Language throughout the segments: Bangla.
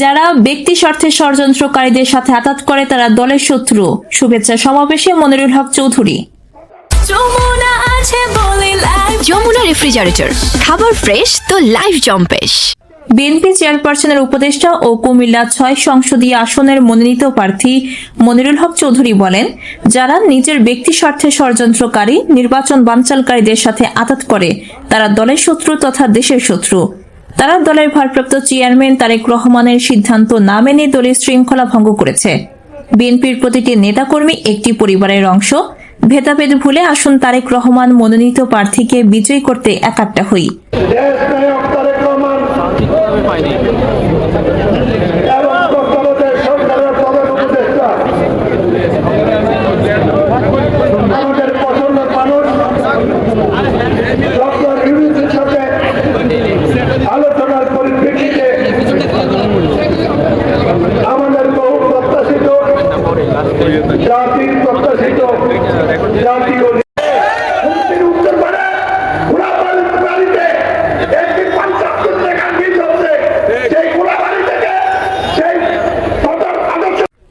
যারা ব্যক্তি স্বার্থে ষড়যন্ত্রকারীদের সাথে আঘাত করে তারা দলের শত্রু। শুভেচ্ছা সমাবেশে মনিরুল হক চৌধুরী। যমুনা আছে বলে লাইফ যমুনা রেফ্রিজারেটর খাবার ফ্রেশ তো লাইফ জম্পেশ বিএনপি চেয়ারপারসনের উপদেষ্টা ও কুমিল্লা ছয় সংসদীয় আসনের মনোনীত প্রার্থী মনিরুল হক চৌধুরী বলেন যারা নিজের ব্যক্তি স্বার্থে ষড়যন্ত্রকারী নির্বাচন বানচালকারীদের সাথে আঘাত করে তারা দলের শত্রু তথা দেশের শত্রু। তারা দলের ভারপ্রাপ্ত চেয়ারম্যান তারেক রহমানের সিদ্ধান্ত না মেনে দলের শৃঙ্খলা ভঙ্গ করেছে। বিএনপির প্রতিটি নেতাকর্মী একটি পরিবারের অংশ। ভেদাভেদ ভুলে আসুন তারেক রহমান মনোনীত প্রার্থীকে বিজয়ী করতে একাট্টা হই।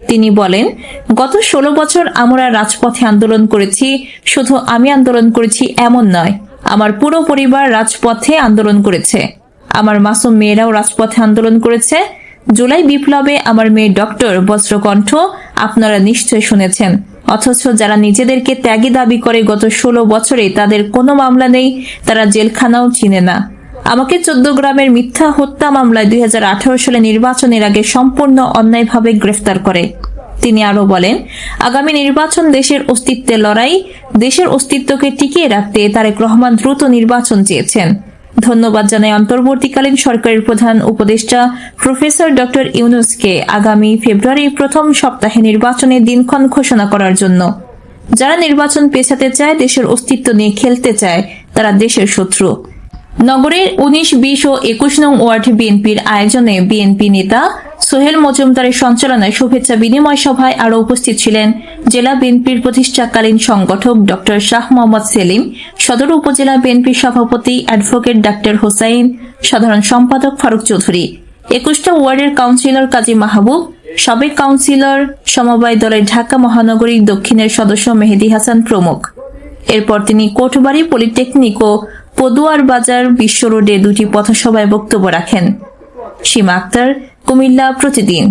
তিনি বলেন, গত ষোলো বছর আমরা রাজপথে আন্দোলন করেছি, শুধু আমি আন্দোলন করেছি এমন নয়, আমার পুরো পরিবার রাজপথে আন্দোলন করেছে। আমার মাসুম মেয়েরাও রাজপথে আন্দোলন করেছে। জুলাই বিপ্লবে আমার মেয়ে ডক্টর বজ্রকণ্ঠ আপনারা নিশ্চয় শুনেছেন। অথচ যারা নিজেদেরকে ত্যাগী দাবি করে গত ষোলো বছরে তাদের কোনো মামলা নেই, তারা জেলখানাও চিনে না। আমাকে চোদ্দ গ্রামের মিথ্যা হত্যা মামলায় দুই সালে নির্বাচনের আগে সম্পূর্ণ অন্যায়ভাবে গ্রেফতার করে। তিনি আরও বলেন, আগামী নির্বাচন দেশের অস্তিত্বের লড়াই, দেশের অস্তিত্বকে টিকিয়ে রাখতে তারেক রহমান দ্রুত নির্বাচন চেয়েছেন। ধন্যবাদ জানাই অন্তর্বর্তীকালীন সরকারের প্রধান উপদেষ্টা প্রফেসর ডক্টর ইউনুসকে আগামী ফেব্রুয়ারির প্রথম সপ্তাহে নির্বাচনের দিনক্ষণ ঘোষণা করার জন্য। যারা নির্বাচন পেছাতে চায়, দেশের অস্তিত্ব নিয়ে খেলতে চায়, তারা দেশের শত্রু। নগরের উনিশ, বিশ ও একুশ নং ওয়ার্ড বিএনপির আয়োজনে বিএনপি নেতা সোহেল মজুমদারের সঞ্চালনায় শুভেচ্ছা বিনিময় সভায় আরও উপস্থিত ছিলেন জেলা বিএনপির প্রতিষ্ঠাকালীন সংগঠক ডক্টর শাহ মোহাম্মদ সেলিম, সদর উপজেলা বিএনপির সভাপতি অ্যাডভোকেট ডাক্তার হোসাইন, সাধারণ সম্পাদক ফারুক চৌধুরী একুশটা ওয়ার্ডের কাউন্সিলর কাজী মাহবুব, সাবেক কাউন্সিলর সমবায় দলের ঢাকা মহানগরী দক্ষিণের সদস্য মেহেদি হাসান প্রমুখ। এরপর তিনি কোটবাড়ি পলিটেকনিক ও পদুয়ার বাজার বিশ্ব রোডে দুটি পথসভায় বক্তব্য রাখেন। সীমা আক্তার কুমিল্লা প্রতিদিন।